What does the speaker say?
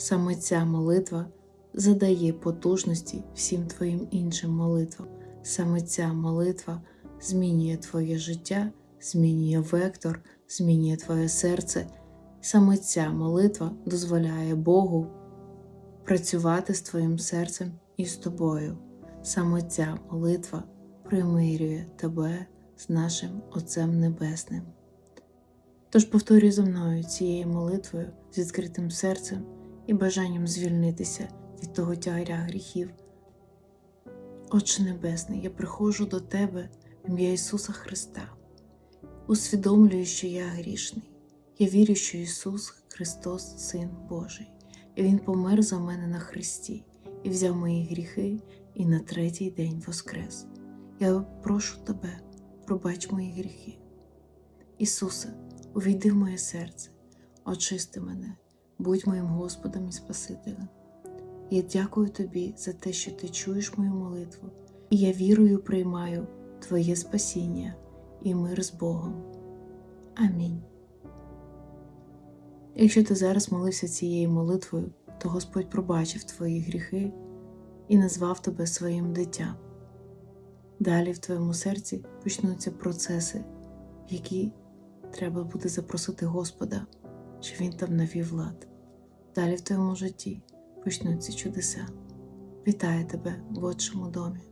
Саме ця молитва задає потужності всім твоїм іншим молитвам. Саме ця молитва змінює твоє життя, змінює вектор, змінює твоє серце. Саме ця молитва дозволяє Богу працювати з твоїм серцем і з тобою. Саме ця молитва примирює тебе з нашим Отцем Небесним. Тож повторюй за мною цією молитвою з відкритим серцем і бажанням звільнитися від того тягаря гріхів. Отче Небесний, я приходжу до Тебе в ім'я Ісуса Христа. Усвідомлюю, що я грішний. Я вірю, що Ісус Христос, Син Божий, і Він помер за мене на Христі і взяв мої гріхи, і на третій день воскрес. Я прошу Тебе, пробач мої гріхи. Ісусе, увійди в моє серце, очисти мене, будь моїм Господом і Спасителем. Я дякую Тобі за те, що Ти чуєш мою молитву, і я вірою приймаю Твоє спасіння і мир з Богом. Амінь. Якщо ти зараз молився цією молитвою, то Господь пробачив твої гріхи і назвав тебе своїм дитям. Далі в твоєму серці почнуться процеси, в які треба буде запросити Господа, щоб Він там навів лад. Далі в твоєму житті почнуться чудеса. Вітаю тебе в отчому домі.